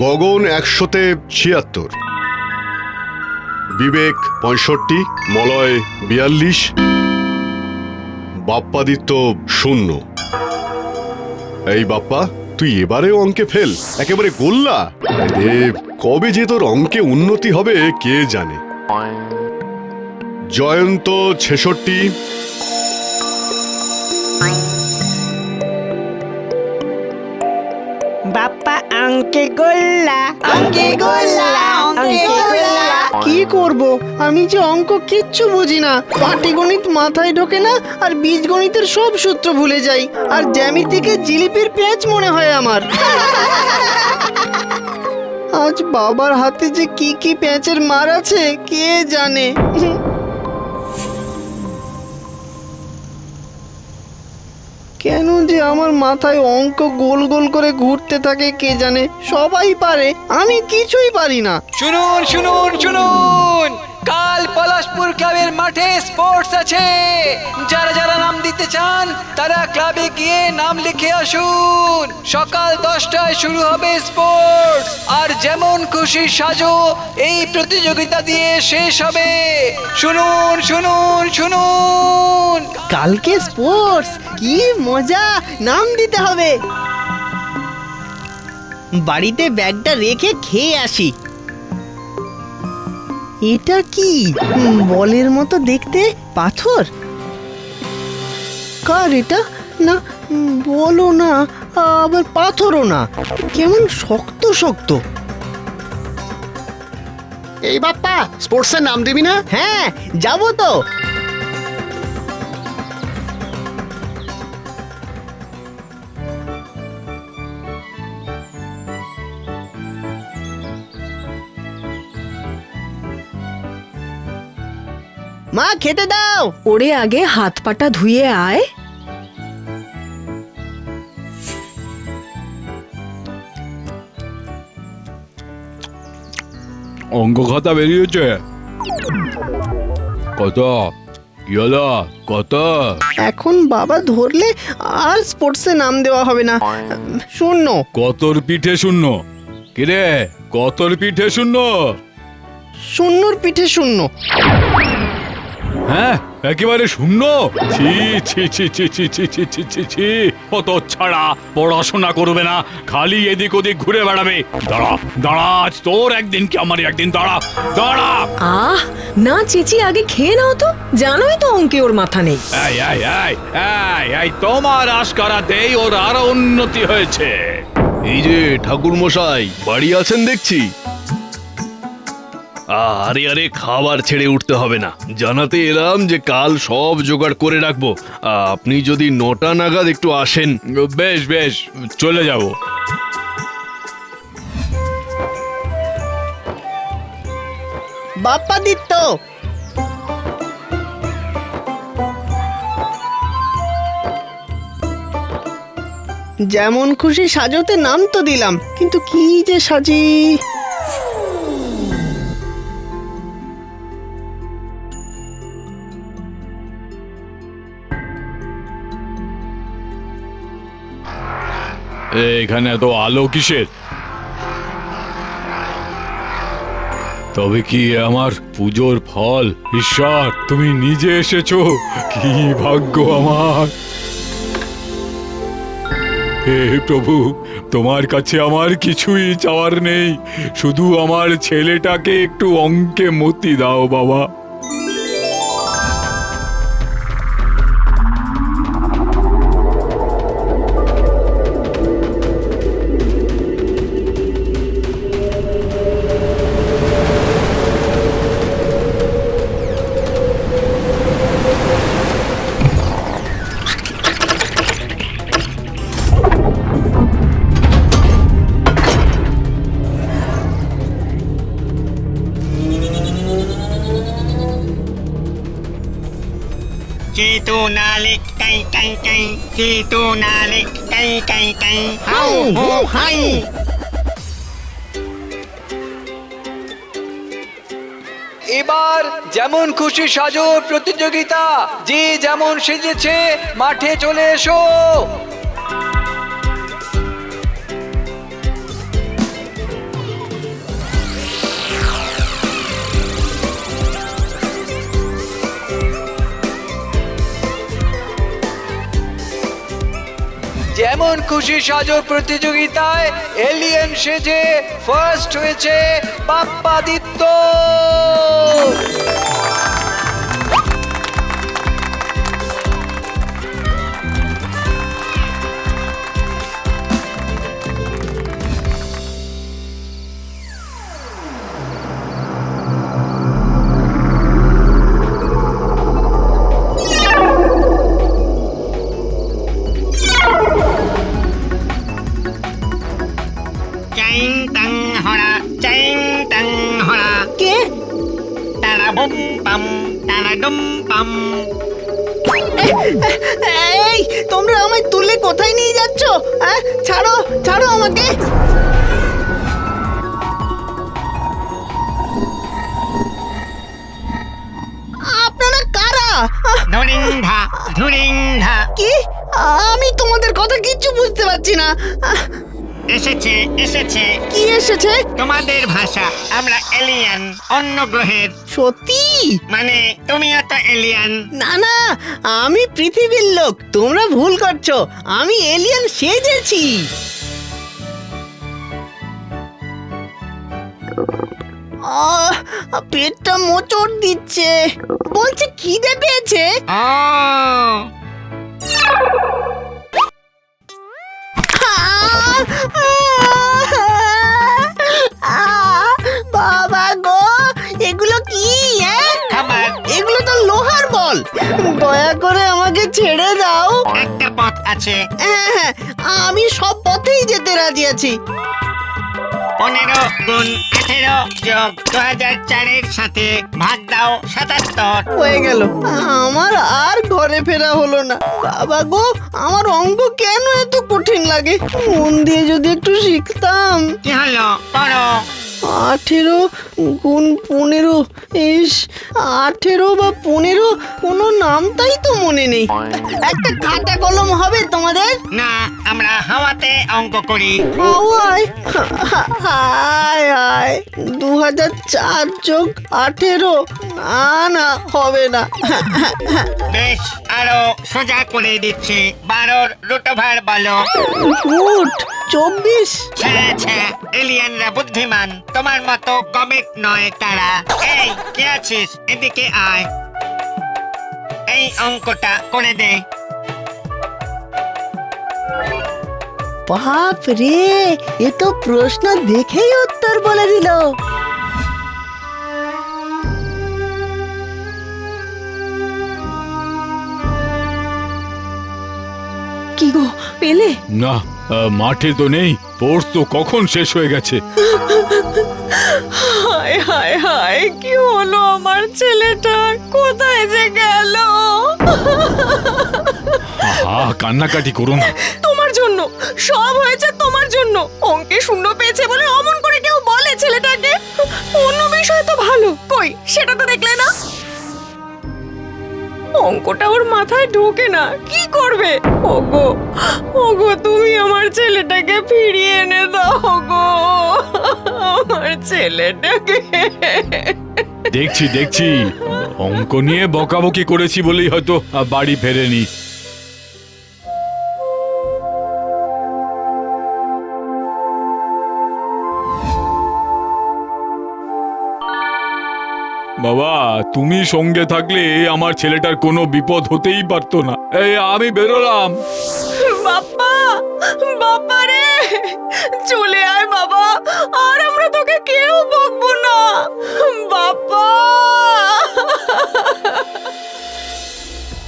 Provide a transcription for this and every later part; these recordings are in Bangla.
গগন একশোতে ছিয়াত্তর। বিবেক পঁয়ষট্টি, মলয় বিয়াল্লিশ, বাপ্পাদিত্য শূন্য। এই বাপ্পা, তুই এবারেও অঙ্কে ফেল, একেবারে গোল্লা। কবে যে তোর অঙ্কে উন্নতি হবে, কে জানে? জয়ন্ত ছেষট্টি। অঙ্কে গোল্লা। অঙ্কে গোল্লা অঙ্কে গোল্লা। কি করব? আমি যে অঙ্ক কিচ্ছু বুঝি না। পাটিগণিত মাথায় ঢোকে না আর বীজগণিতের সব সূত্র ভুলে যাই। আর জ্যামিতিকে জিলিপির পেঁচ মনে হয় আমার। আজ বাবার হাতে যে কি কি পেঁচের মার আছে কে জানে? কেন যে আমার মাথায় অঙ্ক গোল গোল করে ঘুরতে থাকে কে জানে? সবাই পারে, আমি কিছুই পারি না। শুনুন শুনুন শুনুন। মাঠে স্পোর্টস আছে। যারা যারা নাম দিতে চান, তারা ক্লাবে গিয়ে নাম লিখে আসুন। সকাল দশটায় শুরু হবে স্পোর্টস। আর যেমন খুশি সাজো, এই প্রতিযোগিতা দিয়ে শেষ হবে। শুনুন শুনুন শুনুন। কালকে স্পোর্টস, কি মজা, নাম দিতে হবে। বাড়িতে ব্যাগটা রেখে খেয়ে আসি। এটা কি? বলের মতো দেখতে? পাথর? কার এটা? না বলো না আবার পাথরও না। কেমন শক্ত শক্ত। এই বাপ্পা স্পোর্টসের নাম দিবি না? হ্যাঁ যাব তো। মা খেতে দাও। ওরে আগে হাত পাটা ধুয়ে আয়। অঙ্ক খাতা বেরিয়েছে। কত? কি হলো? কত? এখন বাবা ধরলে আর স্পোর্টসে নাম দেওয়া হবে না। শূন্য। কতর পিঠে শূন্য? কিরে কতর পিঠে শূন্য? শূন্যর পিঠে শূন্য। হ্যাঁ একেবারে শূন্য ছি ছি ছি ছি ছি ছি ছি ছি ছি ছি অত ছাড়া পড়াশোনা করবে না খালি এদিক ওদিক ঘুরে বেড়াবে দাঁড়া দাঁড়া আজ তোর একদিন কি আমার একদিন দাঁড়া দাঁড়া আহ না চেঁচি আগে খেয়ে নাও তো জানোই তো অঙ্কে ওর মাথা নেই এই এই এই এই এই তোমার আশকারাতেই ওর আরও উন্নতি হয়েছে এই যে ঠাকুর মশাই বাড়ি আছেন দেখছি আরে আরে খাবার ছেড়ে উঠতে হবে না। জানাতে এলাম যে কাল সব জোগাড় করে রাখব। আপনি যদি নটা নাগাদ একটু আসেন। বেশ বেশ চলে যাব। বাপ্পা দিত্য যেমন খুশি সাজতে নাম তো দিলাম কিন্তু কি যে সাজি। এখানে এত আলো কিসের? তবে কি আমার পুজোর ফল? ঈশ্বর, তুমি নিজে এসেছ? কি ভাগ্য আমার! হে প্রভু, তোমার কাছে আমার কিছুই চাওয়ার নেই। শুধু আমার ছেলেটাকে একটু অঙ্কে মতি দাও, বাবা। এবার যেমন খুশি সাজো প্রতিযোগিতা যে যেমন সেজেছে মাঠে চলে এসো। যেমন খুশি সাজো প্রতিযোগিতায় এলিয়েন সেজে ফার্স্ট হয়েছে বাপ্পাদিত্য। এই তোমরা আমায় তুলে কোথায় নিয়ে যাচ্ছ? হ্যাঁ? ছাড়ো ছাড়ো আমাকে। আপনারা কারা? কি? আমি তোমাদের কথা কিচ্ছু বুঝতে পারছি না। এসেছে এসেছে। কি এসেছে? তোমাদের ভাষা আমরা এলিয়ান অন্য গ্রহের। সত্যি? মানে তুমিও তো এলিয়ান না না আমি পৃথিবীর লোক তোমরা ভুল করছ। আমি এলিয়েন সেজেছি। আহ, পেটটা মোচড় দিচ্ছে। বলছে খিদে পেয়েছে। আহ, ছেড়ে দাও। একটা পথ আছে। হ্যাঁ আমি সব পথেই যেতে রাজি আছি। পনেরো গুণ আঠেরো যোগ দু হাজার চারের সাথে ভাগ দাও সাতাত্তর। হয়ে গেল। আমার আর ঘরে ফেরা হলো না। বাবা গো আমার অঙ্ক কেন এত কঠিন লাগে? মন দিয়ে যদি একটু শিখতাম। কি হলো? পড়ো। আঠেরো গুণ পনেরো ইস আঠেরো বা পনেরো কোনো নামটাই তো মনে নেই। একটা খাতা কলম হবে তোমাদের? না আমরা হাওয়াতে অঙ্ক করি। হাওয়ায়? হায় হায় দু হাজার চার যোগ আঠেরো না না হবে না। বেশ আরও সোজা করে দিচ্ছি। বারোর বলো। চব্বিশ। ছেড়ে ছে এলিয়ানরা বুদ্ধিমান। তোমার মতো কমিক নয় তারা। এই কে আছিস? এদিকে আয়। এই অঙ্কটা করে দে। বাপ রে এ তো প্রশ্ন দেখেই উত্তর বলে দিল। পেলে না মাঠে তো নেই। স্পোর্টস তো কখন শেষ হয়ে গেছে? হায় হায় হায় কি হলো আমার ছেলেটা? কোথায় যে গেল? আহা কান্নাকাটি করো না। তোমার জন্য সব হয়েছে তোমার জন্য। অঙ্কে শূন্য পেয়েছে বলে অমন করে কেউ বলে ছেলেটাকে? অন্য বিষয় তো ভালো। কই সেটা তো দেখলে না? অঙ্কটা ওর মাথায় ঢোকে না। কি করবে? ওগো ওগো, তুমি আমার ছেলেটাকে ফিরিয়ে এনে দাও গো। আমার ছেলেটাকে। দেখছি দেখছি। অঙ্ক নিয়ে বকাবকি করেছি বলেই হয়তো বাড়ি ফেরেনি। বাবা তুমি সঙ্গে থাকলে আমার ছেলেটার কোনো বিপদ হতেই পারতো না। এই আমি বেরোলাম। বাপ্পা বাপ্পা রে! চলে আয় বাবা আর আমরা তোকে কেউ বকবো না।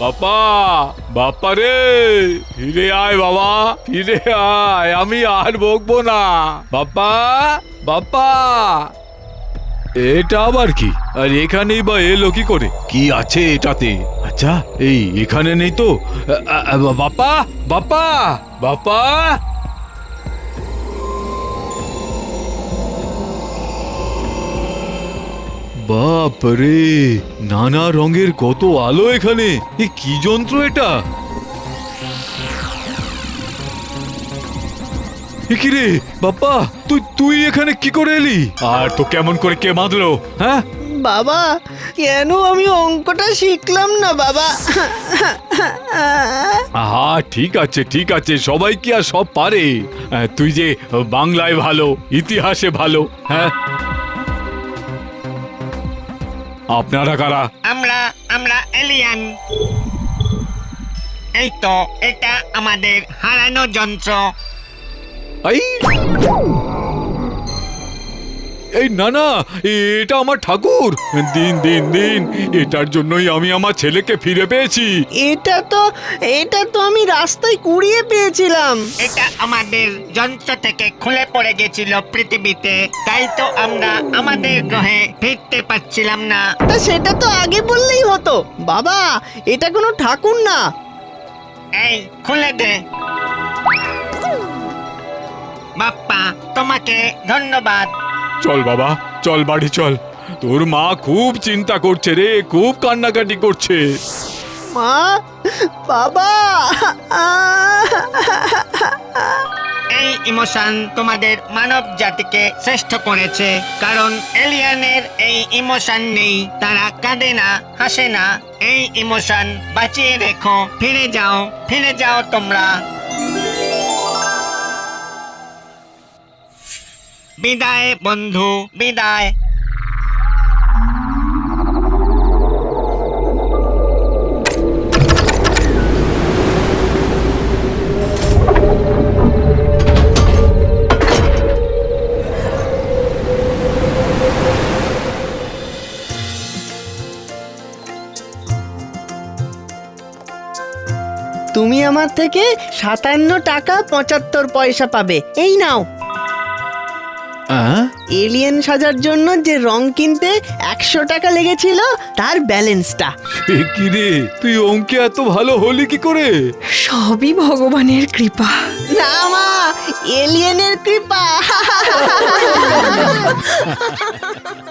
বাপ্পা! রে! ফিরে আয় বাবা ফিরে আয় আমি আর বকবো না। বাপ্পা বাপ্পা! এটা আবার কি? আর এখানেই বা এলো কি করে? কি আছে এটাতে? আচ্ছা এই এখানে নেই তো। বাপ্পা বাপ্পা বাপ রে নানা রঙের কত আলো এখানে। এ কি যন্ত্র এটা? কি রে? বাপ্পা তুই তুই এখানে কি করে এলি? আর তো কেমন করে কে বাঁধলো? হ্যাঁ? বাবা কেন আমি অঙ্কটা শিখলাম না বাবা? আহা ঠিক আছে ঠিক আছে সবাই কি আর সব পারে? তুই যে বাংলায় ভালো ইতিহাসে ভালো হ্যাঁ? আপনারা কারা? আমরা আমরা এলিয়ান এই তো এটা আমাদের হারানো যন্ত্র। এই! না না এটা আমার ঠাকুর। দিন দিন দিন এটার জন্যই আমি আমার ছেলেকে ফিরে পেয়েছি। এটা তো এটা তো আমি রাস্তায় কুড়িয়ে পেয়েছিলাম। এটা আমাদের যন্ত্র থেকে খুলে পড়ে গেছিল পৃথিবীতে তাই তো আমরা আমাদের গ্রহে ফিরতে পারছিলাম না। তা সেটা তো আগে বললেই হতো। বাবা এটা কোনো ঠাকুর না। এই খুলে দে। বাপ্পা তোমাকে ধন্যবাদ। চল বাবা চল বাড়ি চল। তোর মা খুব চিন্তা করছে রে খুব কান্নাকাটি করছে। মা বাবা! এই ইমোশন তোমাদের মানব জাতিকে শ্রেষ্ঠ করেছে কারণ এলিয়ানের এই ইমোশন নেই তারা কাঁদে না হাসে না। এই ইমোশন বাঁচিয়ে রেখো ফিরে যাও ফিরে যাও তোমরা। বিদায় বন্ধু বিদায়। তুমি আমার থেকে সাতান্ন টাকা পঁচাত্তর পয়সা পাবে। এই নাও। এলিয়েন সাজার জন্য যে রং কিনতে একশো টাকা লেগেছিল তার ব্যালেন্সটা। সে কি রে তুই অঙ্কে এত ভালো হলি কি করে? সবই ভগবানের কৃপা। না মা এলিয়েনের কৃপা।